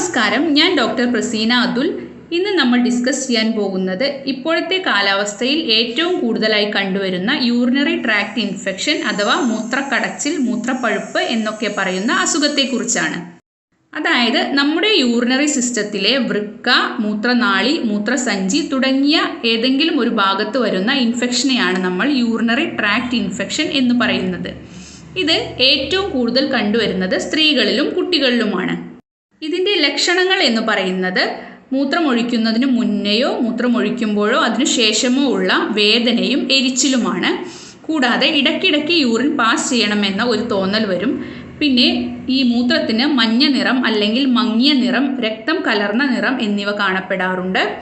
നമസ്കാരം. ഞാൻ ഡോക്ടർ പ്രസീന അതുൽ. ഇന്ന് നമ്മൾ ഡിസ്കസ് ചെയ്യാൻ പോകുന്നത് ഇപ്പോഴത്തെ കാലാവസ്ഥയിൽ ഏറ്റവും കൂടുതലായി കണ്ടുവരുന്ന യൂറിനറി ട്രാക്ട് ഇൻഫെക്ഷൻ അഥവാ മൂത്രക്കടച്ചിൽ മൂത്രപ്പഴുപ്പ് എന്നൊക്കെ പറയുന്ന അസുഖത്തെക്കുറിച്ചാണ്. അതായത് നമ്മുടെ യൂറിനറി സിസ്റ്റത്തിലെ വൃക്ക മൂത്രനാളി മൂത്രസഞ്ചി തുടങ്ങിയ ഏതെങ്കിലും ഒരു ഭാഗത്ത് വരുന്ന ഇൻഫെക്ഷനെയാണ് നമ്മൾ യൂറിനറി ട്രാക്ട് ഇൻഫെക്ഷൻ എന്ന് പറയുന്നത്. ഇത് ഏറ്റവും കൂടുതൽ കണ്ടുവരുന്നത് സ്ത്രീകളിലും കുട്ടികളിലുമാണ്. ഇതിന്റെ ലക്ഷണങ്ങൾ എന്ന് പറയുന്നത് മൂത്രമൊഴിക്കുന്നതിന് മുന്നെയോ മൂത്രമൊഴിക്കുമ്പോഴോ അതിനു ശേഷമോ ഉള്ള വേദനയും എരിച്ചിലുമാണ്. കൂടാതെ ഇടയ്ക്കിടയ്ക്ക് യൂറിൻ പാസ് ചെയ്യണമെന്ന ഒരു തോന്നൽ വരും. പിന്നെ ഈ മൂത്രത്തിന് മഞ്ഞ നിറം അല്ലെങ്കിൽ മങ്ങിയ നിറം രക്തം കലർന്ന നിറം എന്നിവ കാണപ്പെടാറുണ്ട്.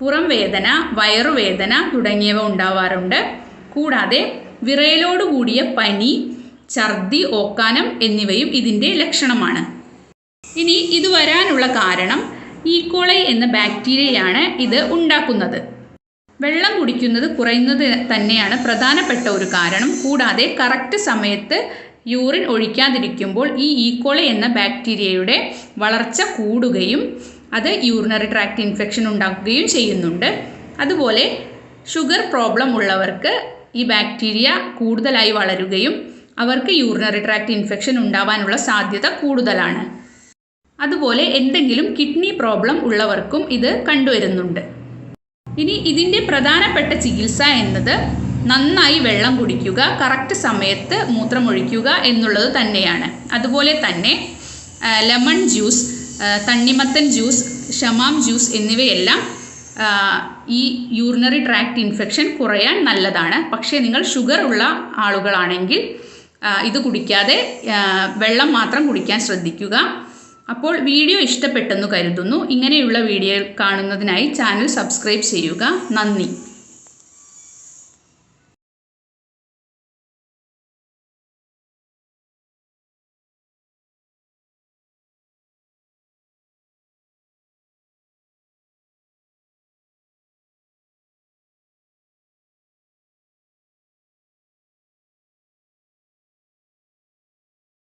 പുറം വേദന വയറുവേദന തുടങ്ങിയവ ഉണ്ടാവാറുണ്ട്. കൂടാതെ വിറയലോടുകൂടിയ പനി ഛർദി ഓക്കാനം എന്നിവയും ഇതിന്റെ ലക്ഷണമാണ്. ഇനി ഇത് വരാനുള്ള കാരണം ഈക്കോളൈ എന്ന ബാക്ടീരിയയാണ് ഇത് ഉണ്ടാക്കുന്നത്. വെള്ളം കുടിക്കുന്നത് കുറയുന്നത് തന്നെയാണ് പ്രധാനപ്പെട്ട ഒരു കാരണം. കൂടാതെ കറക്റ്റ് സമയത്ത് യൂറിൻ ഒഴിക്കാതിരിക്കുമ്പോൾ ഈ ഈക്കോളെ എന്ന ബാക്ടീരിയയുടെ വളർച്ച കൂടുകയും അത് യൂറിനറി ട്രാക്ട് ഇൻഫെക്ഷൻ ഉണ്ടാക്കുകയും ചെയ്യുന്നുണ്ട്. അതുപോലെ ഷുഗർ പ്രോബ്ലം ഉള്ളവർക്ക് ഈ ബാക്ടീരിയ കൂടുതലായി വളരുകയും അവർക്ക് യൂറിനറി ട്രാക്ട് ഇൻഫെക്ഷൻ ഉണ്ടാവാനുള്ള സാധ്യത കൂടുതലാണ്. അതുപോലെ എന്തെങ്കിലും കിഡ്നി പ്രോബ്ലം ഉള്ളവർക്കും ഇത് കണ്ടുവരുന്നുണ്ട്. ഇനി ഇതിന്റെ പ്രധാനപ്പെട്ട ചികിത്സ എന്നത് നന്നായി വെള്ളം കുടിക്കുക കറക്റ്റ് സമയത്ത് മൂത്രമൊഴിക്കുക എന്നുള്ളത് തന്നെയാണ്. അതുപോലെ തന്നെ ലെമൺ ജ്യൂസ് തണ്ണിമത്തൻ ജ്യൂസ് ഷമാം ജ്യൂസ് എന്നിവയെല്ലാം ഈ യൂറിനറി ട്രാക്ട് ഇൻഫെക്ഷൻ കുറയാൻ നല്ലതാണ്. പക്ഷേ നിങ്ങൾ ഷുഗർ ഉള്ള ആളുകളാണെങ്കിൽ ഇത് കുടിക്കാതെ വെള്ളം മാത്രം കുടിക്കാൻ ശ്രദ്ധിക്കുക. അപ്പോൾ വീഡിയോ ഇഷ്ടപ്പെട്ടെന്ന് കരുതുന്നു. ഇങ്ങനെയുള്ള വീഡിയോ കാണുന്നതിനായി ചാനൽ സബ്സ്ക്രൈബ് ചെയ്യുക. നന്ദി.